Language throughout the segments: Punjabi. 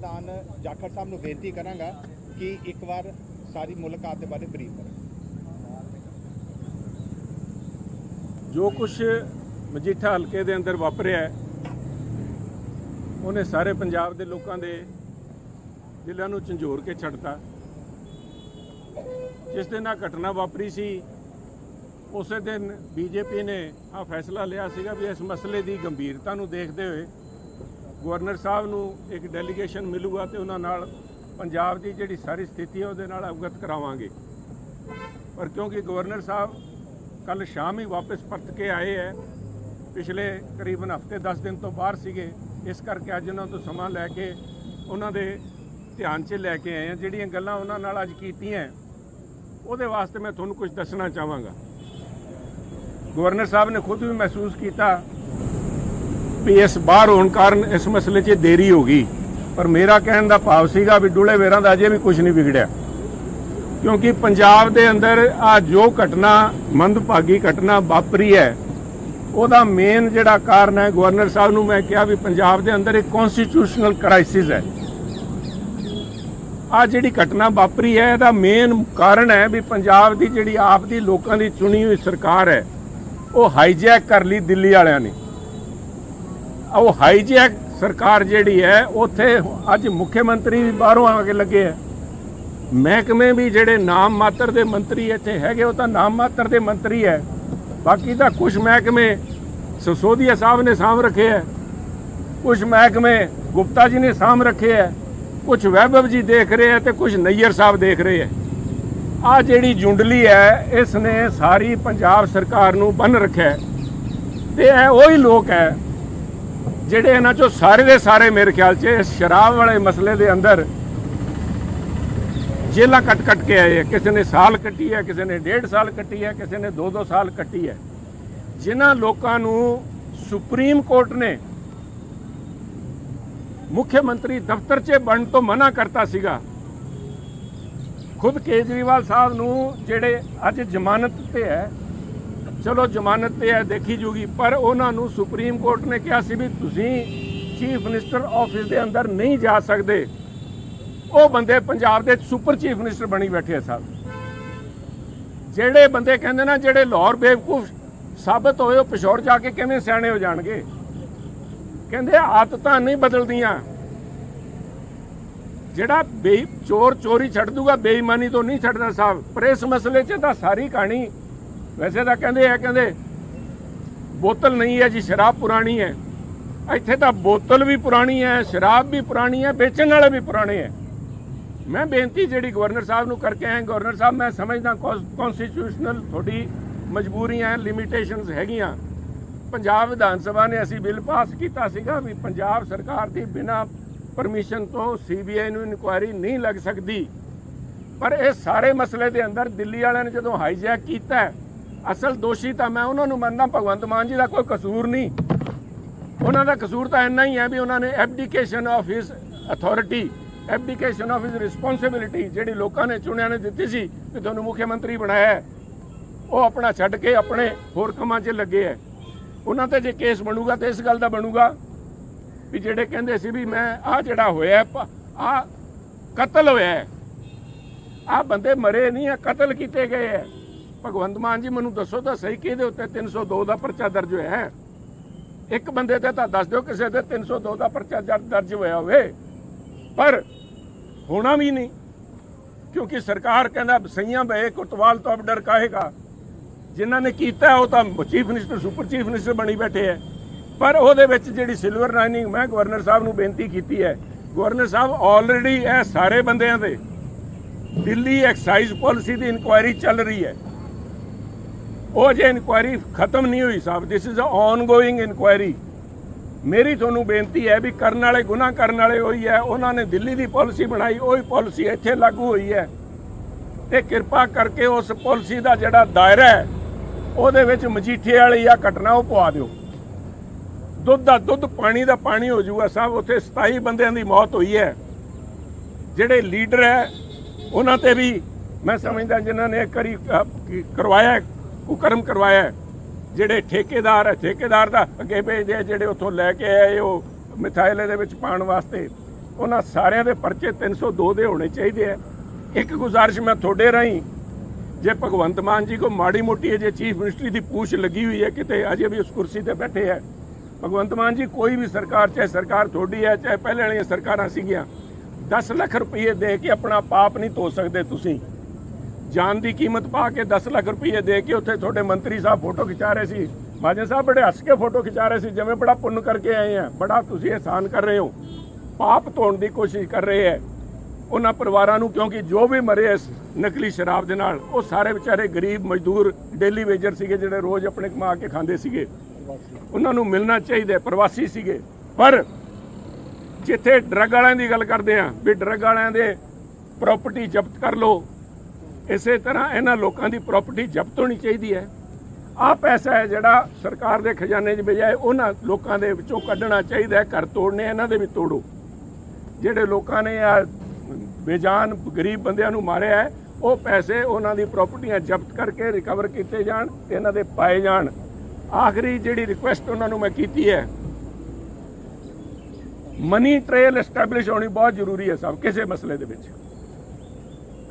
ਪ੍ਰਧਾਨ ਜਾਖੜ ਸਾਹਿਬ ਨੂੰ ਬੇਨਤੀ ਕਰਾਂਗਾ ਕਿ ਇੱਕ ਵਾਰ ਸਾਰੀ ਮੁਲਾਕਾਤ ਦੇ ਬਾਰੇ ਬਰੀਫ ਕਰਨ ਜੋ ਕੁਝ ਮਜੀਠਾ ਹਲਕੇ ਦੇ ਅੰਦਰ ਵਾਪਰਿਆ ਉਹਨੇ ਸਾਰੇ ਪੰਜਾਬ ਦੇ ਲੋਕਾਂ ਦੇ ਦਿਲਾਂ ਨੂੰ ਝੰਜੋਰ ਕੇ ਛੱਡਤਾ। ਜਿਸ ਦਿਨ ਆ ਘਟਨਾ ਵਾਪਰੀ ਸੀ, ਉਸੇ ਦਿਨ ਬੀਜੇਪੀ ਨੇ ਆ ਫੈਸਲਾ ਲਿਆ ਸੀਗਾ ਵੀ ਇਸ ਮਸਲੇ ਦੀ ਗੰਭੀਰਤਾ ਨੂੰ ਦੇਖਦੇ ਹੋਏ ਗਵਰਨਰ ਸਾਹਿਬ ਨੂੰ ਇੱਕ ਡੈਲੀਗੇਸ਼ਨ ਮਿਲੂਗਾ ਤੇ ਉਹਨਾਂ ਨਾਲ ਪੰਜਾਬ ਦੀ ਜਿਹੜੀ ਸਾਰੀ ਸਥਿਤੀ ਹੈ ਉਹਦੇ ਨਾਲ ਅਵਗਤ ਕਰਾਵਾਂਗੇ। ਪਰ ਕਿਉਂਕਿ ਗਵਰਨਰ ਸਾਹਿਬ ਕੱਲ ਸ਼ਾਮ ਹੀ ਵਾਪਸ ਪਰਤ ਕੇ ਆਏ ਹੈ, ਪਿਛਲੇ ਕਰੀਬਨ ਹਫ਼ਤੇ 10 ਦਿਨ ਤੋਂ ਬਾਹਰ ਸੀਗੇ, ਇਸ ਕਰਕੇ ਅੱਜ ਉਹਨਾਂ ਤੋਂ ਸਮਾਂ ਲੈ ਕੇ ਉਹਨਾਂ ਦੇ ਧਿਆਨ 'ਚ ਲੈ ਕੇ ਆਏ ਆ ਜਿਹੜੀਆਂ ਗੱਲਾਂ ਉਹਨਾਂ ਨਾਲ ਅੱਜ ਕੀਤੀਆਂ ਉਹਦੇ ਵਾਸਤੇ ਮੈਂ ਤੁਹਾਨੂੰ ਕੁਝ ਦੱਸਣਾ ਚਾਹਾਂਗਾ। ਗਵਰਨਰ ਸਾਹਿਬ ਨੇ ਖੁਦ ਵੀ ਮਹਿਸੂਸ ਕੀਤਾ ਵੀ ਇਸ ਬਾਹਰ ਹੋਣ ਕਾਰਨ ਇਸ ਮਸਲੇ 'ਚ ਦੇਰੀ ਹੋ ਗਈ। ਪਰ ਮੇਰਾ ਕਹਿਣ ਦਾ ਭਾਵ ਸੀਗਾ ਵੀ ਡੁੱਲੇ ਵੇਰਾਂ ਦਾ ਅਜੇ ਵੀ ਕੁਝ ਨਹੀਂ ਵਿਗੜਿਆ। ਕਿਉਂਕਿ ਪੰਜਾਬ ਦੇ ਅੰਦਰ ਆ ਜੋ ਘਟਨਾ, ਮੰਦਭਾਗੀ ਘਟਨਾ ਵਾਪਰੀ ਹੈ, ਉਹਦਾ ਮੇਨ ਜਿਹੜਾ ਕਾਰਨ ਹੈ, ਗਵਰਨਰ ਸਾਹਿਬ ਨੂੰ ਮੈਂ ਕਿਹਾ ਵੀ ਪੰਜਾਬ ਦੇ ਅੰਦਰ ਇੱਕ ਕਨਸਟੀਟਿਊਸ਼ਨਲ ਕ੍ਰਾਈਸਿਸ ਹੈ। ਆ ਜਿਹੜੀ ਘਟਨਾ ਵਾਪਰੀ ਹੈ, ਇਹਦਾ ਮੇਨ ਕਾਰਨ ਹੈ ਵੀ ਪੰਜਾਬ ਦੀ ਜਿਹੜੀ ਆਪ ਦੀ ਲੋਕਾਂ ਦੀ ਚੁਣੀ ਹੋਈ ਸਰਕਾਰ ਹੈ, ਉਹ ਹਾਈਜੈਕ ਕਰ ਲਈ ਦਿੱਲੀ ਵਾਲਿਆਂ ਨੇ। ਉਹ ਹਾਈਜੈਕ ਸਰਕਾਰ ਜਿਹੜੀ ਹੈ, ਉੱਥੇ ਅੱਜ ਮੁੱਖ ਮੰਤਰੀ ਵੀ ਬਾਹਰੋਂ ਆ ਕੇ ਲੱਗੇ ਹੈ ਮਹਿਕਮੇ ਵੀ ਜਿਹੜੇ ਨਾਮ ਮਾਤਰ ਦੇ ਮੰਤਰੀ ਇੱਥੇ ਹੈਗੇ, ਉਹ ਤਾਂ ਨਾਮ ਮਾਤਰ ਦੇ ਮੰਤਰੀ ਹੈ। ਬਾਕੀ ਤਾਂ ਕੁਝ ਮਹਿਕਮੇ ਸਸੋਦੀਆ ਸਾਹਿਬ ਨੇ ਸਾਂਭ ਰੱਖੇ ਹੈ ਕੁਝ ਮਹਿਕਮੇ ਗੁਪਤਾ ਜੀ ਨੇ ਸਾਂਭ ਰੱਖੇ ਹੈ ਕੁਝ ਵੈਭਵ ਜੀ ਦੇਖ ਰਹੇ ਹੈ ਤੇ ਕੁਝ ਨਈਅਰ ਸਾਹਿਬ ਦੇਖ ਰਹੇ ਹੈ ਆ ਜਿਹੜੀ ਜੁੰਡਲੀ ਹੈ ਇਸ ਨੇ ਸਾਰੀ ਪੰਜਾਬ ਸਰਕਾਰ ਨੂੰ ਬੰਨ ਰੱਖਿਆ ਹੈ। ਤੇ ਇਹ ਉਹੀ ਲੋਕ ਹੈ ਜਿਹੜੇ ਇਹਨਾਂ ਚੋਂ ਸਾਰੇ ਦੇ ਸਾਰੇ ਮੇਰੇ ਖਿਆਲ 'ਚ ਇਸ ਸ਼ਰਾਬ ਵਾਲੇ ਮਸਲੇ ਦੇ ਅੰਦਰ ਜੇਲਾਂ ਕੱਟ ਕੱਟ ਕੇ ਆਏ ਹੈ ਕਿਸੇ ਨੇ ਸਾਲ ਕੱਟੀ ਹੈ, ਕਿਸੇ ਨੇ ਡੇਢ ਸਾਲ ਕੱਟੀ ਹੈ, ਕਿਸੇ ਨੇ 2-2 ਸਾਲ ਕੱਟੀ ਹੈ। ਜਿਨ੍ਹਾਂ ਲੋਕਾਂ ਨੂੰ ਸੁਪਰੀਮ ਕੋਰਟ ਨੇ ਮੁੱਖ ਮੰਤਰੀ ਦਫ਼ਤਰ 'ਚ ਬਣ ਤੋਂ ਮਨਾ ਕਰਤਾ ਸੀਗਾ। ਖੁਦ ਕੇਜਰੀਵਾਲ ਸਾਹਿਬ ਨੂੰ ਜਿਹੜੇ ਅੱਜ ਜ਼ਮਾਨਤ ਤੇ ਹੈ ਚਲੋ ਜ਼ਮਾਨਤ ਤੇ ਹੈ ਦੇਖੀ ਜੂਗੀ, ਪਰ ਉਹਨਾਂ ਨੂੰ ਸੁਪਰੀਮ ਕੋਰਟ ਨੇ ਕਿਹਾ ਸੀ ਵੀ ਤੁਸੀਂ ਚੀਫ ਮਿਨਿਸਟਰ ਆਫਿਸ ਦੇ ਅੰਦਰ ਨਹੀਂ ਜਾ ਸਕਦੇ। ਉਹ ਬੰਦੇ ਪੰਜਾਬ ਦੇ ਸੁਪਰ ਚੀਫ ਮਿਨਿਸਟਰ ਬਣੀ ਬੈਠੇ ਸਾਹਿਬ। ਜਿਹੜੇ ਬੰਦੇ ਕਹਿੰਦੇ ਨਾ, ਜਿਹੜੇ ਲਾਹੌਰ ਬੇਵਕੂਫ ਸਾਬਤ ਹੋਏ, ਉਹ ਪਿਸ਼ੌਰ ਜਾ ਕੇ ਕਿਵੇਂ ਸਿਆਣੇ ਹੋ ਜਾਣਗੇ? ਕਹਿੰਦੇ ਆਦਤਾਂ ਨਹੀਂ ਬਦਲਦੀਆਂ। ਜਿਹੜਾ ਬੇ ਚੋਰ ਚੋਰੀ ਛੱਡ ਦੂਗਾ, ਬੇਈਮਾਨੀ ਤੋਂ ਨਹੀਂ ਛੱਡਦਾ ਸਾਹਿਬ। ਪਰ ਇਸ ਮਸਲੇ 'ਚ ਤਾਂ ਸਾਰੀ ਕਹਾਣੀ ਵੈਸੇ ਤਾਂ ਕਹਿੰਦੇ ਆ, ਕਹਿੰਦੇ ਬੋਤਲ ਨਹੀਂ ਹੈ ਜੀ, ਸ਼ਰਾਬ ਪੁਰਾਣੀ ਹੈ। ਇੱਥੇ ਤਾਂ ਬੋਤਲ ਵੀ ਪੁਰਾਣੀ ਹੈ, ਸ਼ਰਾਬ ਵੀ ਪੁਰਾਣੀ ਹੈ, ਵੇਚਣ ਵਾਲੇ ਵੀ ਪੁਰਾਣੇ ਹੈ। ਮੈਂ ਬੇਨਤੀ ਜਿਹੜੀ ਗਵਰਨਰ ਸਾਹਿਬ ਨੂੰ ਕਰਕੇ ਆਇਆ, ਗਵਰਨਰ ਸਾਹਿਬ, ਮੈਂ ਸਮਝਦਾ ਕਨਸਟੀਟਿਊਸ਼ਨਲ ਤੁਹਾਡੀ ਮਜਬੂਰੀਆਂ ਲਿਮਿਟੇਸ਼ਨਸ ਹੈਗੀਆਂ। ਪੰਜਾਬ ਵਿਧਾਨ ਸਭਾ ਨੇ ਅਸੀਂ ਬਿੱਲ ਪਾਸ ਕੀਤਾ ਸੀਗਾ ਵੀ ਪੰਜਾਬ ਸਰਕਾਰ ਦੀ ਬਿਨਾ ਪਰਮਿਸ਼ਨ ਤੋਂ ਸੀਬੀਆਈ ਨੂੰ ਇਨਕੁਆਇਰੀ ਨਹੀਂ ਲੱਗ ਸਕਦੀ। ਪਰ ਇਹ ਸਾਰੇ ਮਸਲੇ ਦੇ ਅੰਦਰ ਦਿੱਲੀ ਵਾਲਿਆਂ ਨੇ ਜਦੋਂ ਹਾਈਜੈਕ ਕੀਤਾ ਅਸਲ ਦੋਸ਼ੀ ਤਾਂ ਮੈਂ ਉਹਨਾਂ ਨੂੰ ਮੰਨਦਾ, ਭਗਵੰਤ ਮਾਨ ਜੀ ਦਾ ਕੋਈ ਕਸੂਰ ਨਹੀਂ। ਉਹਨਾਂ ਦਾ ਕਸੂਰ ਤਾਂ ਇੰਨਾ ਹੀ ਹੈ ਵੀ ਉਹਨਾਂ ਨੇ abdication of his authority abdication of his responsibility ਜਿਹੜੀ ਲੋਕਾਂ ਨੇ ਚੁਣਿਆ ਨੇ ਦਿੱਤੀ ਸੀ ਕਿ ਤੁਹਾਨੂੰ ਮੁੱਖ ਮੰਤਰੀ ਬਣਾਇਆ ਉਹ ਆਪਣਾ ਛੱਡ ਕੇ ਆਪਣੇ ਹੋਰ ਕੰਮਾਂ 'ਚ ਲੱਗੇ ਹੈ। ਉਹਨਾਂ ਤੇ ਜੇ ਕੇਸ ਬਣੂਗਾ ਤੇ ਇਸ ਗੱਲ ਦਾ ਬਣੂਗਾ ਵੀ ਜਿਹੜੇ ਕਹਿੰਦੇ ਸੀ ਵੀ ਮੈਂ ਆ ਜਿਹੜਾ ਹੋਇਆ ਆ ਕਤਲ ਹੋਇਆ ਆ ਬੰਦੇ ਮਰੇ ਨਹੀਂ ਆ ਕਤਲ ਕੀਤੇ ਗਏ ਹੈ। ਭਗਵੰਤ ਮਾਨ ਜੀ, ਮੈਨੂੰ ਦੱਸੋ ਤਾਂ ਸਹੀ ਕਿਹਦੇ ਉੱਤੇ 302 ਦਾ ਪਰਚਾ ਦਰਜ ਹੋਇਆ ਹੈ? ਇੱਕ ਬੰਦੇ ਤੇ ਤਾਂ ਦੱਸ ਦਿਓ ਕਿਸੇ ਤੇ 302 ਦਾ ਪਰਚਾ ਦਰਜ ਹੋਇਆ ਹੋਵੇ। ਪਰ ਹੋਣਾ ਵੀ ਨਹੀਂ, ਕਿਉਂਕਿ ਸਰਕਾਰ ਕਹਿੰਦਾ ਸਈਆਂ ਬਏ ਕੁਤਵਾਲ ਤੋਂ ਅਬ ਡਰ ਕਾਹੇਗਾ? ਜਿਨ੍ਹਾਂ ਨੇ ਕੀਤਾ, ਉਹ ਤਾਂ chief minister, super chief minister ਬਣੀ ਬੈਠੇ ਹੈ ਪਰ ਉਹਦੇ ਵਿੱਚ ਜਿਹੜੀ ਸਿਲਵਰ ਲਾਈਨਿੰਗ, ਮੈਂ ਗਵਰਨਰ ਸਾਹਿਬ ਨੂੰ ਬੇਨਤੀ ਕੀਤੀ ਹੈ ਗਵਰਨਰ ਸਾਹਿਬ ਆਲਰੇਡੀ ਇਹ ਸਾਰੇ ਬੰਦਿਆਂ ਦੇ। ਦਿੱਲੀ ਐਕਸਾਈਜ਼ ਪਾਲਿਸੀ ਦੀ ਇਨਕੁਆਇਰੀ ਚੱਲ ਰਹੀ ਹੈ ਉਹ ਜੇ ਇਨਕੁਆਇਰੀ ਖਤਮ ਨਹੀਂ ਹੋਈ ਸਾਹਿਬ this is a ongoing inquiry ਮੇਰੀ ਤੁਹਾਨੂੰ ਬੇਨਤੀ ਹੈ ਵੀ ਕਰਨ ਵਾਲੇ ਗੁਨਾਹ ਕਰਨ ਵਾਲੇ ਹੋਈ ਹੈ, ਉਹਨਾਂ ਨੇ ਦਿੱਲੀ ਦੀ ਪਾਲਿਸੀ ਬਣਾਈ, ਉਹੀ ਪਾਲਿਸੀ ਇੱਥੇ ਲਾਗੂ ਹੋਈ ਹੈ। ਤੇ ਕਿਰਪਾ ਕਰਕੇ ਉਸ ਪਾਲਿਸੀ ਦਾ ਜਿਹੜਾ ਦਾਇਰਾ ਹੈ, ਉਹਦੇ ਵਿੱਚ ਮਜੀਠੇ ਵਾਲੀ ਆ ਘਟਨਾ ਉਹ ਪਵਾ ਦਿਓ। ਦੁੱਧ ਦਾ ਦੁੱਧ, ਪਾਣੀ ਦਾ ਪਾਣੀ ਹੋ ਜਾਊਗਾ ਸਾਹਿਬ, ਉੱਥੇ 27 ਬੰਦਿਆਂ ਦੀ ਮੌਤ ਹੋਈ ਹੈ। ਜਿਹੜੇ ਲੀਡਰ ਹੈ, ਉਹਨਾਂ ਤੇ ਵੀ ਮੈਂ ਸਮਝਦਾ ਜਿਨ੍ਹਾਂ ਨੇ ਕਰੀ ਕਰਵਾਇਆ ਹੈ, ਕੁਕਰਮ ਕਰਵਾਇਆ ਜਿਹੜੇ ਠੇਕੇਦਾਰ ਹੈ ਠੇਕੇਦਾਰ ਦਾ ਅੱਗੇ ਭੇਜਦੇ ਜਿਹੜੇ ਉੱਥੋਂ ਲੈ ਕੇ ਆਏ ਉਹ ਮਿਥਾਇਲੇ ਦੇ ਵਿੱਚ ਪਾਉਣ ਵਾਸਤੇ। ਉਹਨਾਂ ਸਾਰਿਆਂ ਦੇ ਪਰਚੇ 302 ਦੇ ਹੋਣੇ ਚਾਹੀਦੇ ਆ। ਇੱਕ ਗੁਜ਼ਾਰਿਸ਼ ਮੈਂ ਤੁਹਾਡੇ ਰਾਹੀਂ ਜੇ ਭਗਵੰਤ ਮਾਨ ਜੀ ਕੋ ਮਾੜੀ ਮੋਟੀ ਜੇ ਚੀਫ ਮਿਨਿਸਟਰੀ ਦੀ ਪੂਛ ਲੱਗੀ ਹੋਈ ਹੈ ਕਿਤੇ ਅਜੇ ਵੀ ਉਸ ਕੁਰਸੀ ਤੇ ਬੈਠੇ ਹੈ। ਭਗਵੰਤ ਮਾਨ ਜੀ ਕੋਈ ਵੀ ਸਰਕਾਰ ਚਾਹੇ ਸਰਕਾਰ ਤੁਹਾਡੀ ਹੈ ਚਾਹੇ ਪਹਿਲੇ ਵਾਲੀਆਂ ਸਰਕਾਰਾਂ ਸੀਗੀਆਂ 10 ਲੱਖ ਰੁਪਏ ਦੇ ਕੇ ਆਪਣਾ ਪਾਪ ਨਹੀਂ ਧੋ ਸਕਦੇ ਤੁਸੀਂ। ਜਾਨ ਦੀ ਕੀਮਤ ਪਾ ਕੇ 10 ਲੱਖ ਰੁਪਏ ਦੇ ਕੇ ਉੱਥੇ ਤੁਹਾਡੇ ਮੰਤਰੀ ਸਾਹਿਬ ਫੋਟੋ ਖਿਚਾ ਰਹੇ ਸੀ। ਮਾਜਨ ਸਾਹਿਬ ਬੜੇ ਹੱਸ ਕੇ ਫੋਟੋ ਖਿਚਾ ਰਹੇ ਸੀ, ਜਿਵੇਂ ਬੜਾ ਪੁੰਨ ਕਰਕੇ ਆਏ ਆ। ਬੜਾ ਤੁਸੀਂ ਇਹਸਾਨ ਕਰ ਰਹੇ ਹੋ। ਪਾਪ ਧੋਣ ਦੀ ਕੋਸ਼ਿਸ਼ ਕਰ ਰਹੇ ਹੈ ਉਹਨਾਂ ਪਰਿਵਾਰਾਂ ਨੂੰ ਕਿਉਂਕਿ ਜੋ ਵੀ ਮਰੇ ਇਸ ਨਕਲੀ ਸ਼ਰਾਬ ਦੇ ਨਾਲ, ਉਹ ਸਾਰੇ ਵਿਚਾਰੇ ਗਰੀਬ, ਮਜ਼ਦੂਰ ਡੇਲੀ ਵੇਜਰ ਸੀਗੇ, ਜਿਹੜੇ ਰੋਜ਼ ਆਪਣੇ ਕਮਾ ਕੇ ਖਾਂਦੇ ਸੀਗੇ। ਉਹਨਾਂ ਨੂੰ ਮਿਲਣਾ ਚਾਹੀਦਾ ਪ੍ਰਵਾਸੀ ਸੀਗੇ। ਪਰ ਜਿੱਥੇ ਡਰੱਗ ਵਾਲਿਆਂ ਦੀ ਗੱਲ ਕਰਦੇ ਆ, ਵੀ ਡਰੱਗ ਵਾਲਿਆਂ ਦੇ ਪ੍ਰਾਪਰਟੀ ਜ਼ਬਤ ਕਰ ਲਓ ਇਸੇ ਤਰ੍ਹਾਂ ਇਹਨਾਂ ਲੋਕਾਂ ਦੀ ਪ੍ਰਾਪਰਟੀ ਜ਼ਬਤ ਹੋਣੀ ਚਾਹੀਦੀ ਹੈ। ਆਹ ਪੈਸਾ ਹੈ ਜਿਹੜਾ ਸਰਕਾਰ ਦੇ ਖਜ਼ਾਨੇ 'ਚ ਬਜਾਏ ਉਹਨਾਂ ਲੋਕਾਂ ਦੇ ਵਿੱਚੋਂ ਕੱਢਣਾ ਚਾਹੀਦਾ ਹੈ, ਘਰ ਤੋੜਨੇ ਇਹਨਾਂ ਦੇ ਵੀ ਤੋੜੋ। ਜਿਹੜੇ ਲੋਕਾਂ ਨੇ ਆ ਬੇਜਾਨ ਗਰੀਬ ਬੰਦਿਆਂ ਨੂੰ ਮਾਰਿਆ ਹੈ, ਉਹ ਪੈਸੇ ਉਹਨਾਂ ਦੀ ਪ੍ਰਾਪਰਟੀਆਂ ਜ਼ਬਤ ਕਰਕੇ ਰਿਕਵਰ ਕੀਤੇ ਜਾਣ ਤੇ ਇਹਨਾਂ ਦੇ ਪਾਏ ਜਾਣ। ਆਖਰੀ ਜਿਹੜੀ ਰਿਕੁਐਸਟ ਉਹਨਾਂ ਨੂੰ ਮੈਂ ਕੀਤੀ ਹੈ ਮਨੀ ਟ੍ਰੇਲ ਐਸਟੈਬਲਿਸ਼ ਹੋਣੀ ਬਹੁਤ ਜ਼ਰੂਰੀ ਹੈ ਸਭ ਕਿਸੇ ਮਸਲੇ ਦੇ ਵਿੱਚ।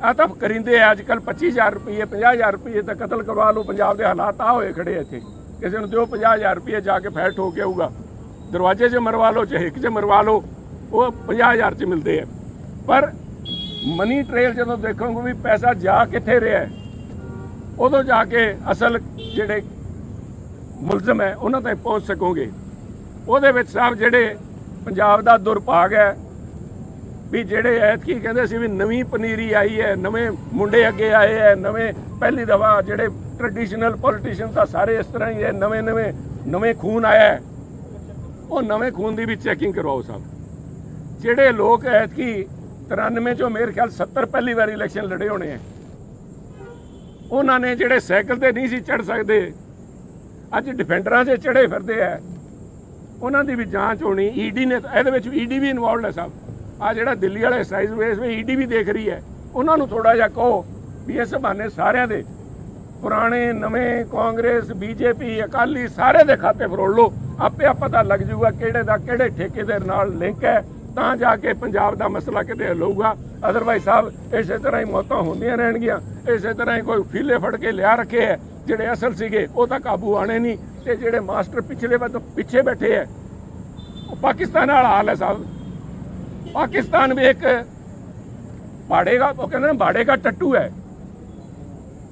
ਆ ਤਾਂ ਕਰਿੰਦੇ ਆ ਅੱਜ ਕੱਲ 25000 ਰੁਪਏ 50000 ਰੁਪਏ ਤਾਂ ਕਤਲ ਕਰਵਾ ਲਓ, ਪੰਜਾਬ ਦੇ ਹਾਲਾਤ ਆ ਹੋਏ ਖੜੇ ਇੱਥੇ। ਕਿਸੇ ਨੂੰ ਦਿਓ 50000 ਰੁਪਏ ਜਾ ਕੇ ਫੈਟ ਹੋ ਕੇ ਆਊਗਾ। ਦਰਵਾਜ਼ੇ 'ਚ ਮਰਵਾ ਲਓ, ਚਾਹੇ ਇੱਕ 'ਚ ਮਰਵਾ ਲਓ, ਉਹ 50000 'ਚ ਮਿਲਦੇ ਆ। ਪਰ ਮਨੀ ਟ੍ਰੇਲ ਜਦੋਂ ਦੇਖੋਗੇ ਵੀ ਪੈਸਾ ਜਾ ਕਿੱਥੇ ਰਿਹਾ ਹੈ, ਉਦੋਂ ਜਾ ਕੇ ਅਸਲ ਜਿਹੜੇ ਮੁਲਜ਼ਮ ਹੈ, ਉਹਨਾਂ ਤੱਕ ਪਹੁੰਚ ਸਕੋਗੇ। ਉਹਦੇ ਵਿੱਚ ਸਾਹਿਬ ਜਿਹੜੇ ਪੰਜਾਬ ਦਾ ਦੁਰਭਾਗ ਹੈ ਵੀ ਜਿਹੜੇ ਐਤਕੀ ਕਹਿੰਦੇ ਸੀ ਵੀ ਨਵੀਂ ਪਨੀਰੀ ਆਈ ਹੈ, ਨਵੇਂ ਮੁੰਡੇ ਅੱਗੇ ਆਏ ਹੈ, ਨਵੇਂ ਪਹਿਲੀ ਦਫਾ ਜਿਹੜੇ ਟ੍ਰੈਡੀਸ਼ਨਲ ਪੋਲੀਟੀਸ਼ੀਅਨ ਤਾਂ ਸਾਰੇ ਇਸ ਤਰ੍ਹਾਂ ਹੀ ਹੈ, ਨਵੇਂ ਨਵੇਂ ਨਵੇਂ ਖੂਨ ਆਇਆ ਉਹ ਨਵੇਂ ਖੂਨ ਦੀ ਵੀ ਚੈਕਿੰਗ ਕਰਵਾਓ ਸਭ। ਜਿਹੜੇ ਲੋਕ ਐਤਕੀ 93 ਚੋਂ ਮੇਰੇ ਖਿਆਲ 70 ਪਹਿਲੀ ਵਾਰ ਇਲੈਕਸ਼ਨ ਲੜੇ ਹੋਣੇ ਆ ਉਹਨਾਂ ਨੇ ਜਿਹੜੇ ਸਾਈਕਲ ਤੇ ਨਹੀਂ ਸੀ ਚੜ ਸਕਦੇ, ਅੱਜ ਡਿਫੈਂਡਰਾਂ 'ਤੇ ਚੜੇ ਫਿਰਦੇ ਆ ਉਹਨਾਂ ਦੀ ਵੀ ਜਾਂਚ ਹੋਣੀ, ਈਡੀ ਨੇ ਇਹਦੇ ਵਿੱਚ ਈਡੀ ਵੀ ਇਨਵੋਲਡ ਹੈ ਸਾਹਿਬ ਆ ਜਿਹੜਾ ਦਿੱਲੀ ਵਾਲੇ ਸਾਈਜ਼ ਵੇਸ ਵੀ ਈਡੀ ਵੀ ਦੇਖ ਰਹੀ ਹੈ, ਉਹਨਾਂ ਨੂੰ ਥੋੜਾ ਜਿਹਾ ਕਹੋ ਵੀ ਇਸ ਬਹਾਨੇ ਸਾਰਿਆਂ ਦੇ, ਪੁਰਾਣੇ, ਨਵੇਂ ਕਾਂਗਰਸ, ਬੀਜੇਪੀ, ਅਕਾਲੀ ਸਾਰੇ ਦੇ ਖਾਤੇ ਫਰੋੜ ਲਓ। ਆਪੇ ਆ ਪਤਾ ਲੱਗ ਜਾਊਗਾ ਕਿਹੜੇ ਦਾ ਕਿਹੜੇ ਠੇਕੇ ਦੇ ਨਾਲ ਲਿੰਕ ਹੈ, ਤਾਂ ਜਾ ਕੇ ਪੰਜਾਬ ਦਾ ਮਸਲਾ ਕਿਤੇ ਹੱਲ ਅਦਰਵਾਈਜ਼ ਸਾਹਿਬ, ਇਸੇ ਤਰ੍ਹਾਂ ਹੀ ਮੌਤਾਂ ਹੁੰਦੀਆਂ ਰਹਿਣਗੀਆਂ। ਇਸੇ ਤਰ੍ਹਾਂ ਹੀ ਕੋਈ ਫੀਲੇ ਫੜ ਕੇ ਲਿਆ ਰੱਖੇ ਹੈ, ਜਿਹੜੇ ਅਸਲ ਸੀਗੇ, ਉਹ ਤਾਂ ਕਾਬੂ ਆਣੇ ਨਹੀਂ। ਤੇ ਜਿਹੜੇ ਮਾਸਟਰ ਪਿਛਲੇ ਵੱਲ ਪਿੱਛੇ ਬੈਠੇ ਹੈ, ਉਹ ਪਾਕਿਸਤਾਨ ਵਾਲਾ ਹਾਲ ਹੈ ਸਾਹਿਬ। ਪਾਕਿਸਤਾਨ ਵੀ ਇੱਕ ਬਾੜੇਗਾ ਉਹ ਕਹਿੰਦੇ ਨੇ ਬਾੜੇਗਾ ਟੱਟੂ ਹੈ।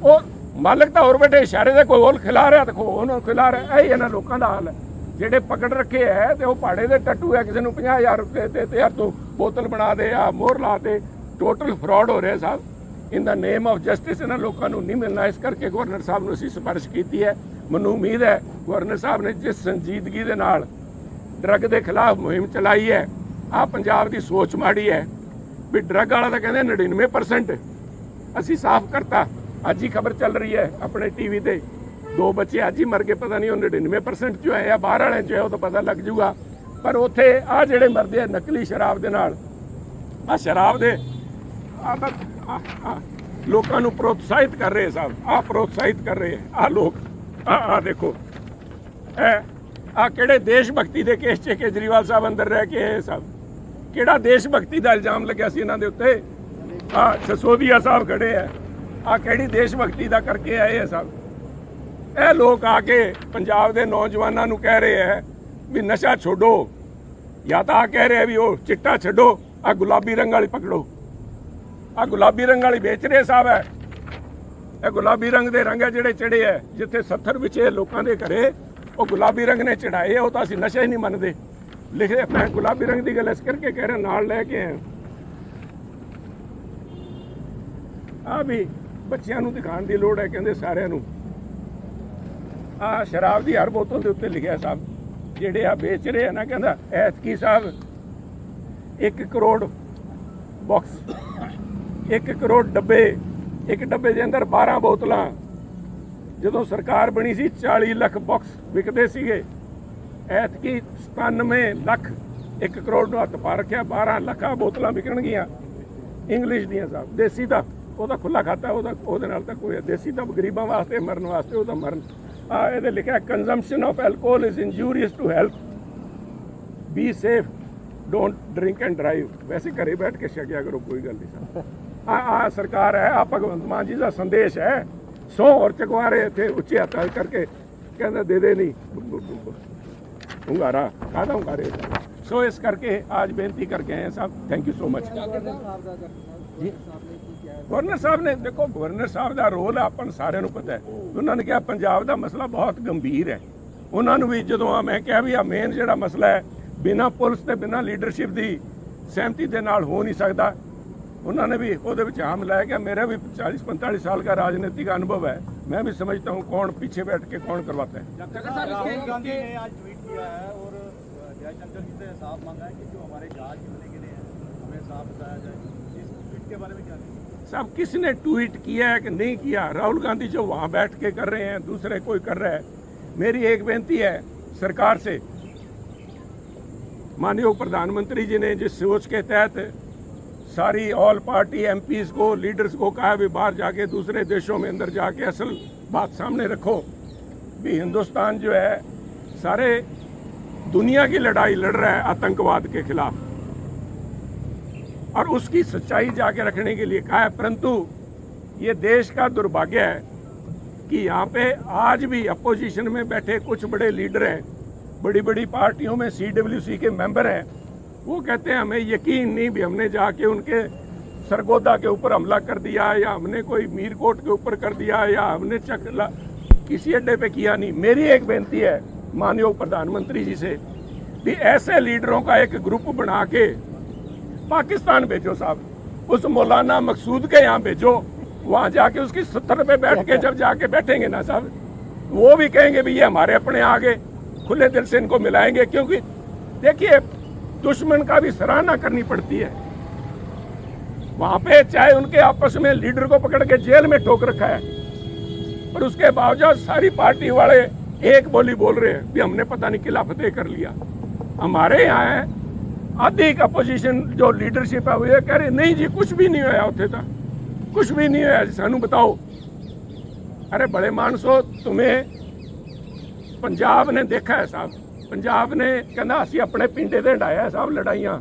ਉਹ ਮਾਲਕ ਤਾਂ ਹੋਰ ਬੈਠੇ ਇਸ਼ਾਰੇ ਦੇ ਕੋਈ ਹੋਰ ਖਿਲਾ ਰਿਹਾ, ਦੇਖੋ ਉਹਨੂੰ ਖਿਲਾ ਰਿਹਾ, ਇਹ ਇਹਨਾਂ ਲੋਕਾਂ ਦਾ ਹਾਲ ਹੈ। ਜਿਹੜੇ ਪਕੜ ਰੱਖੇ ਹੈ ਤੇ ਉਹ ਪਾੜੇ ਦੇ ਟੱਟੂ ਹੈ, ਕਿਸੇ ਨੂੰ 50000 ਰੁਪਏ ਤੇ ਤੇ ਤੋਂ ਬੋਤਲ ਬਣਾ ਦੇ ਆ ਮੋਹਰ ਲਾ ਦੇ ਟੋਟਲ ਫਰਾਡ ਹੋ ਰਿਹਾ ਸਾਹਿਬ ਇਨ ਦਾ ਨੇਮ ਆਫ ਜਸਟਿਸ ਇਹਨਾਂ ਲੋਕਾਂ ਨੂੰ ਨਹੀਂ ਮਿਲਣਾ, ਇਸ ਕਰਕੇ ਗਵਰਨਰ ਸਾਹਿਬ ਨੂੰ ਅਸੀਂ ਸਿਫਾਰਿਸ਼ ਕੀਤੀ ਹੈ। ਮੈਨੂੰ ਉਮੀਦ ਹੈ ਗਵਰਨਰ ਸਾਹਿਬ ਨੇ ਜਿਸ ਸੰਜੀਦਗੀ ਦੇ ਨਾਲ ਡਰੱਗ ਦੇ ਖਿਲਾਫ ਮੁਹਿੰਮ ਚਲਾਈ ਹੈ ਆ ਪੰਜਾਬ ਦੀ ਸੋਚ ਮਾੜੀ ਹੈ ਵੀ ਡਰੱਗ ਵਾਲਾ ਤਾਂ ਕਹਿੰਦੇ 99% ਅਸੀਂ ਸਾਫ਼ ਕਰਤਾ। ਅੱਜ ਹੀ ਖਬਰ ਚੱਲ ਰਹੀ ਹੈ ਆਪਣੇ ਟੀਵੀ ਤੇ। ਦੋ ਬੱਚੇ ਅੱਜ ਹੀ ਮਰ ਗਏ, ਪਤਾ ਨਹੀਂ ਉਹ 99% ਚੋਂ ਆਏ ਆ, ਬਾਹਰ ਵਾਲੇ ਚੋਂ ਉਹ ਤਾਂ ਪਤਾ ਲੱਗ ਜੂਗਾ ਪਰ ਉੱਥੇ ਆ ਜਿਹੜੇ ਮਰਦੇ ਆ ਨਕਲੀ ਸ਼ਰਾਬ ਦੇ ਨਾਲ ਆ ਸ਼ਰਾਬ ਦੇ ਆ ਲੋਕਾਂ ਨੂੰ ਪ੍ਰੋਤਸਾਹਿਤ ਕਰ ਰਹੇ ਸਾਹਿਬ ਆ ਪ੍ਰੋਤਸਾਹਿਤ ਕਰ ਰਹੇ ਆ ਲੋਕ ਆ ਆ ਦੇਖੋ। ਇਹ ਆ ਕਿਹੜੇ ਦੇਸ਼ ਭਗਤੀ ਦੇ ਕੇਸ 'ਚ ਕੇਜਰੀਵਾਲ ਸਾਹਿਬ ਅੰਦਰ ਰਹਿ ਕੇ ਆਏ ਸਾਹਿਬ? ਕਿਹੜਾ ਦੇਸ਼ ਭਗਤੀ ਦਾ ਇਲਜ਼ਾਮ ਲੱਗਿਆ ਸੀ ਇਹਨਾਂ ਦੇ ਉੱਤੇ? ਆ ਸਸੋਦੀਆ ਸਾਹਿਬ ਖੜੇ ਆ। ਆ ਕਿਹੜੀ ਦੇਸ਼ ਭਗਤੀ ਦਾ ਕਰਕੇ ਆਏ ਆ ਸਭ? ਇਹ ਲੋਕ ਆ ਕੇ ਪੰਜਾਬ ਦੇ ਨੌਜਵਾਨਾਂ ਨੂੰ ਕਹਿ ਰਹੇ ਹੈ ਵੀ ਨਸ਼ਾ ਛੋਡੋ। ਜਾਂ ਤਾਂ ਆ ਕਹਿ ਰਹੇ ਵੀ ਉਹ ਚਿੱਟਾ ਛੱਡੋ ਆ ਗੁਲਾਬੀ ਰੰਗ ਵਾਲੀ ਪਕੜੋ। ਆ ਗੁਲਾਬੀ ਰੰਗ ਵਾਲੀ ਵੇਚ ਰਹੇ ਸਾਹਿਬ ਹੈ। ਇਹ ਗੁਲਾਬੀ ਰੰਗ ਦੇ ਰੰਗ ਹੈ ਜਿਹੜੇ ਚੜੇ ਹੈ ਜਿੱਥੇ 70 ਵਿਚੇ ਲੋਕਾਂ ਦੇ ਘਰੇ, ਉਹ ਗੁਲਾਬੀ ਰੰਗ ਨੇ ਚੜਾਏ ਉਹ ਤਾਂ ਅਸੀਂ ਨਸ਼ਾ ਹੀ ਨਹੀਂ ਮੰਨਦੇ। ਲਿਖੇ ਮੈਂ ਗੁਲਾਬੀ ਰੰਗ ਦੀ ਗੱਲ ਇਸ ਕਰਕੇ ਕਹਿ ਰਿਹਾ, ਨਾਲ ਲੈ ਕੇ ਆਇਆ। ਆ ਵੀ ਬੱਚਿਆਂ ਨੂੰ ਦਿਖਾਉਣ ਦੀ ਲੋੜ ਹੈ, ਕਹਿੰਦੇ ਸਾਰਿਆਂ ਨੂੰ। ਆ ਸ਼ਰਾਬ ਦੀ ਹਰ ਬੋਤਲ ਦੇ ਉੱਤੇ ਲਿਖਿਆ ਸਾਹਿਬ, ਜਿਹੜੇ ਆ ਵੇਚ ਰਹੇ ਆ ਨਾ, ਕਹਿੰਦਾ ਐਤਕੀ ਸਾਹਿਬ 1 ਕਰੋੜ ਬਾਕਸ 1 ਕਰੋੜ ਡੱਬੇ, ਇੱਕ ਡੱਬੇ ਦੇ ਅੰਦਰ 12 ਬੋਤਲਾਂ। ਜਦੋਂ ਸਰਕਾਰ ਬਣੀ ਸੀ 40 ਲੱਖ ਬਾਕਸ ਵਿਕਦੇ ਸੀਗੇ। ਐਤਕੀ 97 ਲੱਖ 1 ਕਰੋੜ ਨੂੰ ਹੱਥ ਪਾ ਰੱਖਿਆ 12 ਲੱਖਾਂ ਬੋਤਲਾਂ ਵਿਕਣਗੀਆਂ ਇੰਗਲਿਸ਼ ਦੀਆਂ ਸਾਹਿਬ। ਦੇਸੀ ਦਾ ਉਹਦਾ ਖੁੱਲਾ ਖਾਤਾ, ਉਹਦਾ, ਉਹਦੇ ਨਾਲ ਤਾਂ ਕੋਈ ਦੇਸੀ ਦਾ ਗਰੀਬਾਂ ਵਾਸਤੇ, ਮਰਨ ਵਾਸਤੇ ਉਹਦਾ ਮਰਨ। ਆ, ਇਹਦੇ ਲਿਖਿਆ consumption of alcohol is injurious to health be safe don't drink and drive ਵੈਸੇ ਘਰੇ ਬੈਠ ਕੇ ਛਕਿਆ ਕਰੋ, ਕੋਈ ਗੱਲ ਨਹੀਂ ਸਾਹਿਬ। ਆ ਆ ਸਰਕਾਰ ਹੈ, ਆ ਭਗਵੰਤ ਮਾਨ ਜੀ ਦਾ ਸੰਦੇਸ਼ ਹੈ। ਸੋ ਹੋਰ ਚਕਵਾਰੇ ਇੱਥੇ ਉੱਚੇ ਹੱਥ ਕਰਕੇ ਕਹਿੰਦਾ, ਦੇ ਦੇ ਨਹੀਂ। ਹੁੰਗਾਰਾ ਕਾਹਦਾ ਹੁੰਗਾਰੇ ਸੋ ਇਸ ਕਰਕੇ ਅੱਜ ਬੇਨਤੀ ਕਰਕੇ ਆਏ ਸਾਹਿਬ thank you so much governor ਸਾਹਿਬ ਨੇ, ਦੇਖੋ, ਗਵਰਨਰ ਸਾਹਿਬ ਦਾ ਰੋਲ ਆਪਾਂ ਨੂੰ ਸਾਰਿਆਂ ਨੂੰ ਪਤਾ ਹੈ। ਉਹਨਾਂ ਨੇ ਕਿਹਾ, ਪੰਜਾਬ ਦਾ ਮਸਲਾ ਬਹੁਤ ਗੰਭੀਰ ਹੈ। ਉਹਨਾਂ ਨੂੰ ਵੀ ਜਦੋਂ ਆ ਮੈਂ ਕਿਹਾ ਵੀ ਆ ਮੇਨ ਜਿਹੜਾ ਮਸਲਾ ਹੈ, ਬਿਨਾਂ ਪੁਲਿਸ ਤੇ ਬਿਨਾਂ ਲੀਡਰਸ਼ਿਪ ਦੀ ਸਹਿਮਤੀ ਦੇ ਨਾਲ ਹੋ ਨਹੀਂ ਸਕਦਾ। ਉਹਨਾਂ ਨੇ ਵੀ ਉਹਦੇ ਵਿੱਚ ਆਮ ਲਾਇਆ ਕਿ मेरा भी 40 45 साल का राजनीतिक अनुभव है मैं भी समझता हूँ कौन पीछे बैठ के कौन करवाता है राहुल गांधी ने आज ट्वीट किया है और जयशंकर जी से साफ मांगा है कि जो हमारे जहाज मिलने के लिए हैं हमें साफ बताया जाए इस ट्वीट के बारे में क्या कहेंगे सब किसने ट्वीट किया है कि नहीं किया राहुल गांधी जो वहाँ बैठ के कर रहे हैं दूसरे कोई कर रहा है मेरी एक बेनती है सरकार से माननीय प्रधानमंत्री जी ने जिस सोच के तहत सारी ऑल पार्टी एमपीज को, लीडर्स को, कहा भी बाहर जाके, दूसरे देशों में अंदर जाके असल बात सामने रखो। भी हिंदुस्तान जो है, सारे दुनिया की लड़ाई लड़ रहा है आतंकवाद के खिलाफ। और उसकी सच्चाई जाके रखने के लिए कहा है, परंतु ये देश का दुर्भाग्य है कि यहाँ पे आज भी अपोजिशन में बैठे कुछ बड़े लीडर हैं बड़ी बड़ी पार्टियों में सीडब्ल्यूसी के मेंबर हैं। वो कहते हैं हमें यकीन नहीं भी हमने जाके उनके सरगोदा के ऊपर हमला कर दिया या हमने कोई मीरकोट के ऊपर कर दिया या हमने चकला किसी अड्डे पे किया नहीं। मेरी एक बेनती है माननीय प्रधानमंत्री जी से भी ऐसे लीडरों का एक ग्रुप बना के पाकिस्तान भेजो साहब। उस मौलाना मकसूद के यहाँ भेजो। वहाँ जाके उसकी सत्तर पे बैठ के जब जाके बैठेंगे ना साहब वो भी कहेंगे भी ये हमारे अपने आगे खुले दिल से इनको मिलाएँगे क्योंकि देखिए दुश्मन का भी सराहना करनी पड़ती है। वहाँ पे चाहे उनके आपस में लीडर को पकड़ के जेल में ठोक रखा है, पर उसके बावजूद सारी पार्टी वाले एक बोली बोल रहे हैं भी हमने पता नहीं खिलाफते कर लिया। हमारे यहाँ अधिक अपोजिशन जो लीडरशिप है वो ये कह रहे, नहीं जी, कुछ भी नहीं होया उठे तो कुछ भी नहीं होया सू बताओ। अरे बड़े मानसो, तुम्हें पंजाब ने देखा है साहब। ਪੰਜਾਬ ਨੇ ਕਹਿੰਦਾ ਅਸੀਂ ਆਪਣੇ ਪਿੰਡੇ ਤੇ ਹੰਡਾਇਆ ਸਾਹਿਬ ਲੜਾਈਆਂ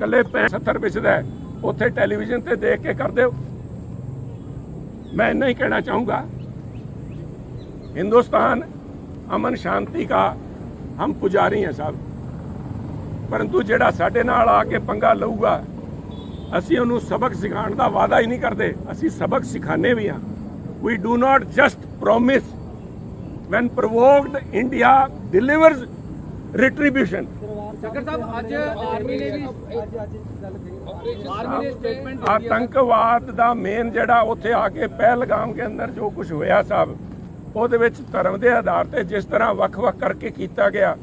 ਕੱਲੇ 70 ਪਿਛਦਾ ਹੈ, ਉੱਥੇ ਟੈਲੀਵਿਜ਼ਨ ਤੇ ਦੇਖ ਕੇ ਕਰਦੇ ਹੋ मैं इतना ही कहना चाहूंगा हिंदुस्तान अमन शांति का हम पुजारी हैं साहब ਪਰੰਤੂ ਜਿਹੜਾ ਸਾਡੇ ਨਾਲ ਆ ਕੇ ਪੰਗਾ ਲਊਗਾ ਅਸੀਂ ਉਹਨੂੰ ਸਬਕ ਸਿਖਾਉਣ ਦਾ ਵਾਅਦਾ ਹੀ ਨਹੀਂ ਕਰਦੇ ਅਸੀਂ ਸਬਕ ਸਿਖਾਣੇ ਵੀ ਹਾਂ we do not just promise when provoked India delivers retribution ਸ਼ਕਰ ਸਾਹਿਬ ਅੱਜ ਆਰਮੀ ਨੇ ਵੀ ਆਰਮੀ ਨੇ ਸਟੇਟਮੈਂਟ ਦਿੱਤੀ ਹੈ। ਆਤੰਕਵਾਦ ਦਾ ਮੇਨ ਜਿਹੜਾ ਉੱਥੇ ਆ ਕੇ ਪਹਿਲਗਾਮ ਦੇ ਅੰਦਰ ਜੋ ਕੁਝ ਹੋਇਆ ਸਾਹਿਬ ਉਹਦੇ ਵਿੱਚ ਧਰਮ ਦੇ ਆਧਾਰ ਤੇ ਜਿਸ ਤਰ੍ਹਾਂ ਵੱਖ-ਵੱਖ ਕਰਕੇ ਕੀਤਾ ਗਿਆ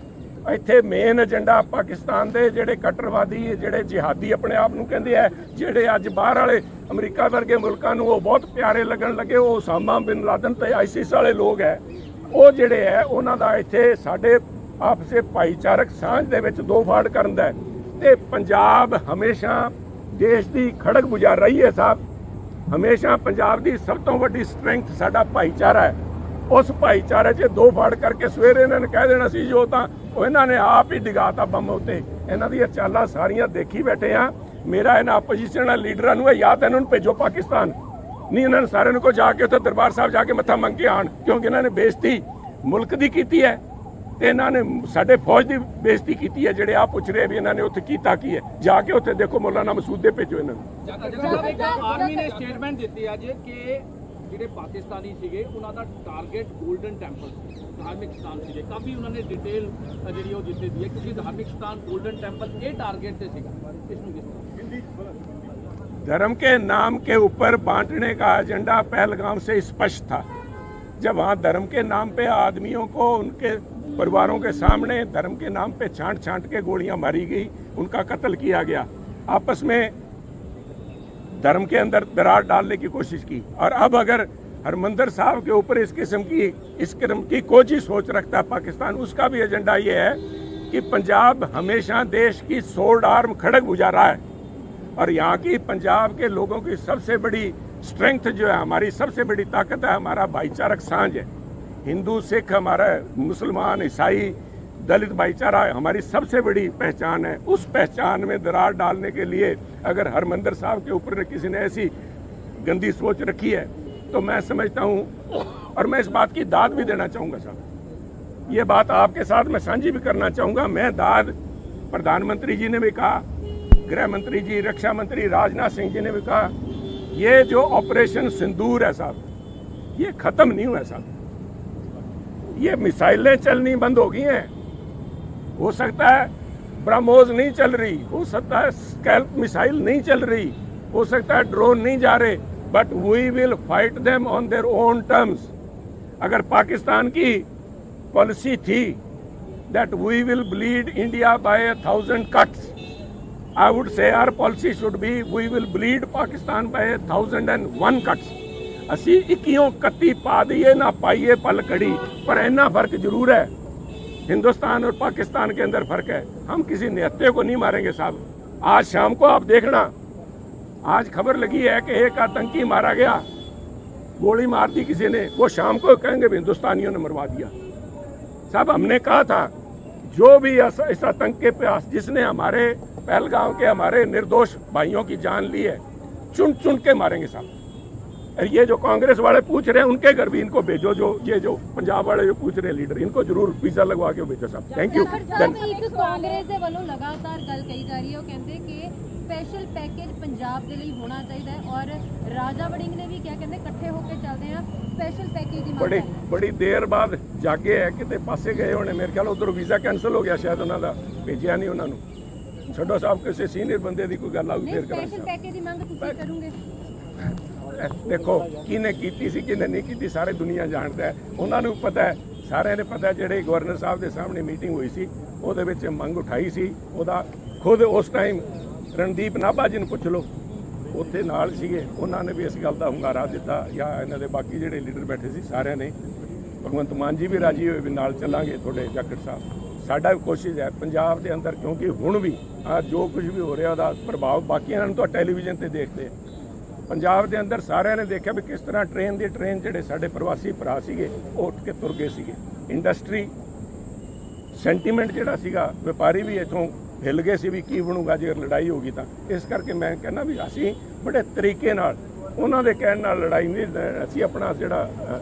ਇੱਥੇ ਮੇਨ ਏਜੰਡਾ ਪਾਕਿਸਤਾਨ ਦੇ ਜਿਹੜੇ ਕੱਟਰਵਾਦੀ ਜਿਹੜੇ ਜਿਹਾਦੀ ਆਪਣੇ ਆਪ ਨੂੰ ਕਹਿੰਦੇ ਆ ਜਿਹੜੇ ਅੱਜ ਬਾਹਰ ਵਾਲੇ ਅਮਰੀਕਾ ਵਰਗੇ ਮੁਲਕਾਂ ਨੂੰ ਉਹ ਬਹੁਤ ਪਿਆਰੇ ਲੱਗਣ ਲੱਗੇ ਉਹ ਉਸਾਮਾ ਬਿਨ ਲਾਦਨ ਤੇ ਆਈਸਿਸ ਵਾਲੇ ਲੋਕ ਹੈ। ਉਹ ਜਿਹੜੇ ਹੈ, ਉਹਨਾਂ ਦਾ ਇੱਥੇ ਸਾਡੇ ਆਪਸੇ ਭਾਈਚਾਰਕ ਸਾਂਝ ਦੇ ਵਿੱਚ ਦੋ ਫਾੜ ਕਰਨ ਦਾ ਹੈ। ਤੇ ਪੰਜਾਬ ਹਮੇਸ਼ਾ ਦੇਸ਼ ਦੀ ਖੜਕ ਗੁਜ਼ਾਰ ਰਹੀ ਹੈ ਸਾਹਿਬ। ਹਮੇਸ਼ਾ ਪੰਜਾਬ ਦੀ ਸਭ ਤੋਂ ਵੱਡੀ ਸਟਰੈਂਥ ਸਾਡਾ ਭਾਈਚਾਰਾ ਹੈ। ਉਸ ਭਾਈਚਾਰੇ 'ਚ ਦੋ ਫਾੜ ਕਰਕੇ ਸਵੇਰੇ ਇਹਨਾਂ ਨੇ ਕਹਿ ਦੇਣਾ ਸੀ, ਜੋ ਤਾਂ ਉਹ ਇਹਨਾਂ ਨੇ ਆਪ ਹੀ ਡਿਗਾਤਾ ਬੰਮ ਉੱਤੇ। ਇਹਨਾਂ ਦੀਆਂ ਚਾਲਾਂ ਸਾਰੀਆਂ ਦੇਖੀ ਬੈਠੇ ਆ। ਮੇਰਾ ਇਹਨਾਂ ਆਪੋਜੀਸ਼ਨ ਵਾਲੇ ਲੀਡਰਾਂ ਨੂੰ ਹੈ ਜਾਂ ਤਾਂ ਇਹਨਾਂ ਨੂੰ ਭੇਜੋ ਪਾਕਿਸਤਾਨ। ਨਹੀਂ ਇਹਨਾਂ ਨੂੰ ਸਾਰਿਆਂ ਨੂੰ ਕੋ ਜਾ ਕੇ ਉੱਥੇ ਦਰਬਾਰ ਸਾਹਿਬ ਜਾ ਕੇ ਮੱਥਾ ਮੰਗ ਕੇ ਆਣ ਕਿਉਂਕਿ ਇਹਨਾਂ ਨੇ ਬੇਇੱਜ਼ਤੀ ਮੁਲਕ ਦੀ ਕੀਤੀ ਹੈ ਤੇ ਇਹਨਾਂ ਨੇ ਸਾਡੇ ਫੌਜ ਦੀ ਬੇਇੱਜ਼ਤੀ ਕੀਤੀ ਹੈ ਜਿਹੜੇ ਆ ਪੁੱਛ ਰਹੇ ਵੀ ਇਹਨਾਂ ਨੇ ਉੱਥੇ ਕੀਤਾ ਕੀ ਹੈ। ਜਾ ਕੇ ਉੱਥੇ ਦੇਖੋ ਮੌਲਾਨਾ ਮਸੂਦ ਦੇ ਭੇਜੋ ਇਹਨਾਂ ਨੂੰ। ਆਰਮੀ ਨੇ ਸਟੇਟਮੈਂਟ ਦਿੱਤੀ ਅੱਜ ਕਿ ਜਿਹੜੇ ਪਾਕਿਸਤਾਨੀ ਸੀਗੇ ਉਹਨਾਂ ਦਾ ਟਾਰਗੇਟ 골ਡਨ ਟੈਂਪਲ ਸੀ ਧਾਰਮਿਕ ਸਥਾਨ ਸੀਗੇ। ਕਾਫੀ ਉਹਨਾਂ ਨੇ ਡਿਟੇਲ ਜਿਹੜੀ ਉਹ ਦਿੱਤੀ ਦੀ ਹੈ ਕਿਉਂਕਿ ਧਾਰਮਿਕ ਸਥਾਨ 골ਡਨ ਟੈਂਪਲ ਇਹ ਟਾਰਗੇਟ ਤੇ ਸੀਗਾ। ਇਸ ਨੂੰ ਕਿਸ ਤਰ੍ਹਾਂ? धर्म के नाम के ऊपर बांटने का एजेंडा पहलगाम से स्पष्ट था। जब वहाँ धर्म के नाम पे आदमियों को, उनके परिवारों के सामने धर्म के नाम पे छांट छांट के गोलियाँ मारी गई, उनका कत्ल किया गया। आपस में धर्म के अंदर दरार डालने की कोशिश की। और अब अगर हरमंदर साहब के ऊपर इस किस्म की, इस किस्म की कोची सोच रखता है पाकिस्तान, उसका भी एजेंडा ये है कि पंजाब हमेशा देश की सोल्ड आर्म खड़क बुझा रहा है। और यहाँ की पंजाब के लोगों की सबसे बड़ी स्ट्रेंथ जो है, हमारी सबसे बड़ी ताकत है, हमारा भाईचारक साँझ है। हिंदू, सिख, हमारा मुसलमान, ईसाई, दलित भाईचारा हमारी सबसे बड़ी पहचान है। उस पहचान में दरार डालने के लिए अगर हरमंदर साहब के ऊपर किसी ने ऐसी गंदी सोच रखी है तो मैं समझता हूँ, और मैं इस बात की दाद भी देना चाहूँगा साहब। ये बात आपके साथ मैं साझी भी करना चाहूँगा। मैं दाद प्रधानमंत्री जी ने भी कहा गृह मंत्री जी, रक्षा मंत्री राजनाथ सिंह जी ने भी कहा, ये जो ऑपरेशन सिंदूर है साहब, ये खत्म नहीं हुआ साहब। ये मिसाइलें चलनी बंद हो गई हैं। हो सकता है ब्रह्मोस नहीं चल रही, हो सकता है स्कैल्प मिसाइल नहीं चल रही, हो सकता है ड्रोन नहीं जा रहे but we will fight them on their own terms अगर पाकिस्तान की पॉलिसी थी that we will bleed India by thousand cuts I would say our policy should be we will bleed Pakistan by a thousand and one cuts. ਅਸੀਂ 21 31 ਪਾ ਦਈਏ ਨਾ ਪਾਈਏ पल कड़ी पर इतना फर्क जरूर है हिंदुस्तान और पाकिस्तान के अंदर फर्क है हम किसी निहत्ते को नहीं मारेंगे साहब आज शाम को आप देखना आज खबर लगी है कि एक आतंकी मारा गया गोली मार दी किसी ने वो शाम को कहेंगे भी हिंदुस्तानियों ने मरवा दिया साहब हमने कहा था जो भी इस इस आतंक के पास जिसने हमारे पहलगांव के हमारे निर्दोष भाइयों की जान ली है चुन चुन के मारेंगे साहब और ये जो कांग्रेस वाले पूछ रहे हैं उनके घर भी इनको भेजो जो ये जो पंजाब वाले जो पूछ रहे हैं लीडर इनको जरूर वीजा लगवा के भेजो साहब थैंक यू ਜਦ ਇੱਕ ਕਾਂਗਰਸ ਦੇ ਵੱਲੋਂ ਲਗਾਤਾਰ ਗੱਲ ਕਹੀ ਜਾ ਰਹੀ ਹੈ ਉਹ ਕਹਿੰਦੇ ਕਿ ਸਪੈਸ਼ਲ ਪੈਕੇਜ ਪੰਜਾਬ ਦੇ ਲਈ ਹੋਣਾ ਚਾਹੀਦਾ ਹੈ ਔਰ ਰਾਜਾ ਵੜਿੰਗ ਨੇ ਵੀ ਕਿਹਾ ਕਹਿੰਦੇ ਇਕੱਠੇ ਹੋ ਕੇ ਚੱਲਦੇ ਆ ਸਪੈਸ਼ਲ ਪੈਕੇਜ ਦੀ ਮੰਗ ਬੜੀ ਹੈ। ਬੜੀ ਦੇਰ ਬਾਅਦ ਜਾਗੇ ਹੈ ਕਿਤੇ ਪਾਸੇ ਗਏ ਹੋਣੇ ਮੇਰੇ ਖਿਆਲ ਉਧਰੋਂ ਵੀਜ਼ਾ ਕੈਨਸਲ ਹੋ ਗਿਆ ਸ਼ਾਇਦ ਉਹਨਾਂ ਦਾ ਭੇਜਿਆ ਨਹੀਂ ਉਹਨਾਂ ਨੂੰ। ਛੱਡੋ ਸਾਹਿਬ ਕਿਸੇ ਸੀਨੀਅਰ ਬੰਦੇ ਦੀ ਕੋਈ ਗੱਲ ਆਊ ਨਹੀਂ ਫੇਰ ਕਰਾਂਗੇ। ਸਪੈਸ਼ਲ ਪੈਕੇਜ ਦੀ ਮੰਗ ਤੁਸੀਂ ਕਰੋਗੇ। ਦੇਖੋ ਕਿਹਨੇ ਕੀਤੀ ਸੀ ਕਿਹਨੇ ਨਹੀਂ ਕੀਤੀ ਸਾਰੇ ਦੁਨੀਆ ਜਾਣਦਾ ਹੈ। ਉਹਨਾਂ ਨੂੰ ਪਤਾ ਹੈ ਸਾਰਿਆਂ ਨੂੰ ਪਤਾ ਹੈ ਜਿਹੜੇ ਗਵਰਨਰ ਸਾਹਿਬ ਦੇ ਸਾਹਮਣੇ ਮੀਟਿੰਗ ਹੋਈ ਸੀ ਉਹਦੇ ਵਿੱਚ ਮੰਗ ਉਠਾਈ ਸੀ ਉਹਦਾ ਖੁਦ ਉਸ ਟਾਈਮ ਰਣਦੀਪ ਨਾਭਾ ਜੀ ਨੂੰ ਪੁੱਛ ਲਓ, ਉੱਥੇ ਨਾਲ ਸੀਗੇ। ਉਹਨਾਂ ਨੇ ਵੀ ਇਸ ਗੱਲ ਦਾ ਹੁੰਗਾਰਾ ਦਿੱਤਾ, ਜਾਂ ਇਹਨਾਂ ਦੇ ਬਾਕੀ ਜਿਹੜੇ ਲੀਡਰ ਬੈਠੇ ਸੀ, ਸਾਰਿਆਂ ਨੇ। ਭਗਵੰਤ ਮਾਨ ਜੀ ਵੀ ਰਾਜੀ ਹੋਏ ਵੀ ਨਾਲ ਚੱਲਾਂਗੇ ਤੁਹਾਡੇ ਜਾਕਟ ਸਾਹਿਬ। ਸਾਡਾ ਵੀ ਕੋਸ਼ਿਸ਼ ਹੈ, ਪੰਜਾਬ ਦੇ ਅੰਦਰ, ਕਿਉਂਕਿ ਹੁਣ ਵੀ ਆ ਜੋ ਕੁਝ ਵੀ ਹੋ ਰਿਹਾ, ਉਹਦਾ ਪ੍ਰਭਾਵ ਬਾਕੀਆਂ ਨੂੰ ਤਾਂ ਟੈਲੀਵਿਜ਼ਨ ਤੇ ਦੇਖਦੇ ਪੰਜਾਬ ਦੇ ਅੰਦਰ ਸਾਰਿਆਂ ਨੇ ਦੇਖਿਆ ਵੀ ਕਿਸ ਤਰ੍ਹਾਂ ਟ੍ਰੇਨ ਦੀ ਟ੍ਰੇਨ ਜਿਹੜੇ ਸਾਡੇ ਪ੍ਰਵਾਸੀ ਭਰਾ ਸੀਗੇ, ਉਹ ਉੱਠ ਕੇ ਤੁਰ ਗਏ ਸੀਗੇ। ਇੰਡਸਟਰੀ, ਸੈਂਟੀਮੈਂਟ ਜਿਹੜਾ ਸੀਗਾ, ਵਪਾਰੀ ਵੀ ਇਥੋਂ ਹਿੱਲ ਗਏ ਸੀ ਵੀ ਕੀ ਬਣੂਗਾ, ਜੇ ਲੜਾਈ ਹੋ ਗਈ ਤਾਂ। ਇਸ ਕਰਕੇ ਮੈਂ ਕਹਿੰਦਾ ਵੀ ਅਸੀਂ ਬੜੇ ਤਰੀਕੇ ਨਾਲ, ਉਹਨਾਂ ਦੇ ਕਹਿਣ ਨਾਲ ਲੜਾਈ ਨਹੀਂ, ਅਸੀਂ ਆਪਣਾ ਜਿਹੜਾ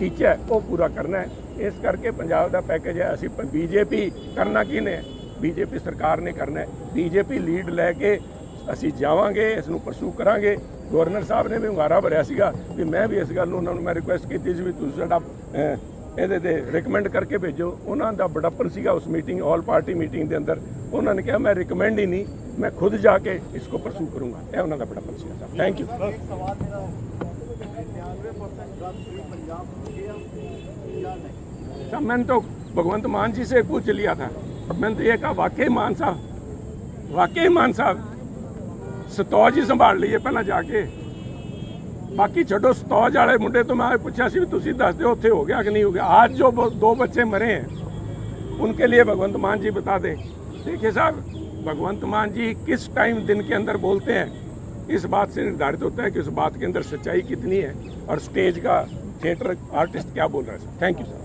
ਟੀਚਾ ਉਹ ਪੂਰਾ ਕਰਨਾ ਹੈ। ਇਸ ਕਰਕੇ ਪੰਜਾਬ ਦਾ ਪੈਕੇਜ ਹੈ, ਅਸੀਂ ਬੀਜੇਪੀ ਕਰਨਾ ਕੀ ਕਿਹਨੇ ਬੀਜੇਪੀ ਸਰਕਾਰ ਨੇ ਕਰਨਾ ਹੈ। ਬੀਜੇਪੀ ਲੀਡ ਲੈ ਕੇ ਅਸੀਂ ਜਾਵਾਂਗੇ ਇਸ ਨੂੰ ਪਰਸੂ ਕਰਾਂਗੇ। ਗਵਰਨਰ ਸਾਹਿਬ ਨੇ ਵੀ ਹੁੰਗਾਰਾ ਭਰਿਆ ਸੀਗਾ ਵੀ ਮੈਂ ਵੀ ਇਸ ਗੱਲ ਨੂੰ ਉਹਨਾਂ ਨੂੰ ਮੈਂ ਰਿਕੁਐਸਟ ਕੀਤੀ ਸੀ ਵੀ ਤੁਸੀਂ ਸਾਡਾ ਇਹਦੇ ਤੇ ਰეკਮੈਂਡ ਕਰਕੇ ਭੇਜੋ। ਉਹਨਾਂ ਦਾ ਬੜਾਪਰ ਸੀਗਾ ਉਸ ਮੀਟਿੰਗ ਆਲ ਪਾਰਟੀ ਮੀਟਿੰਗ ਦੇ ਅੰਦਰ। ਉਹਨਾਂ ਨੇ ਕਿਹਾ ਮੈਂ ਰეკਮੈਂਡ ਹੀ ਨਹੀਂ ਮੈਂ ਖੁਦ ਜਾ ਕੇ ਇਸ ਕੋ ਪਰਸੂ ਕਰੂੰਗਾ। ਇਹ ਉਹਨਾਂ ਦਾ ਬੜਾਪਨ ਸੀਗਾ ਥੈਂਕ ਯੂ ਸਵਾਲ ਮੇਰਾ ਭਗਵੰਤ ਮਾਨ ਜੀ ਸੇ ਪੰਜਾਬ ਲਿਆ ਹੈ ਜਾਂ नहीं ਇਹ मैंने तो ਮਾਨ ਸਾਹਿਬ ਵਾਕਈ ਮਾਨ ਸਾਹਿਬ लिया था मैंने तो ये कहा वाकई ਬਾਕੀ ਛੱਡੋ ਸਤੌਜ ਵਾਲੇ ਮੁੰਡੇ ਤੋਂ ਮੈਂ ਪੁੱਛਿਆ ਸੀ ਵੀ ਤੁਸੀਂ ਦੱਸ ਦਿਓ ਉੱਥੇ ਹੋ ਗਿਆ ਕਿ ਨਹੀਂ ਹੋ ਗਿਆ आज जो वो दो बच्चे मरे हैं उनके लिए भगवंत मान जी बता दें देखिए साहब भगवंत मान जी किस टाइम दिन के अंदर बोलते हैं इस बात से निर्धारित होता है कि उस बात के अंदर सच्चाई कितनी है और स्टेज का थिएटर आर्टिस्ट क्या बोल रहा है थैंक यू सर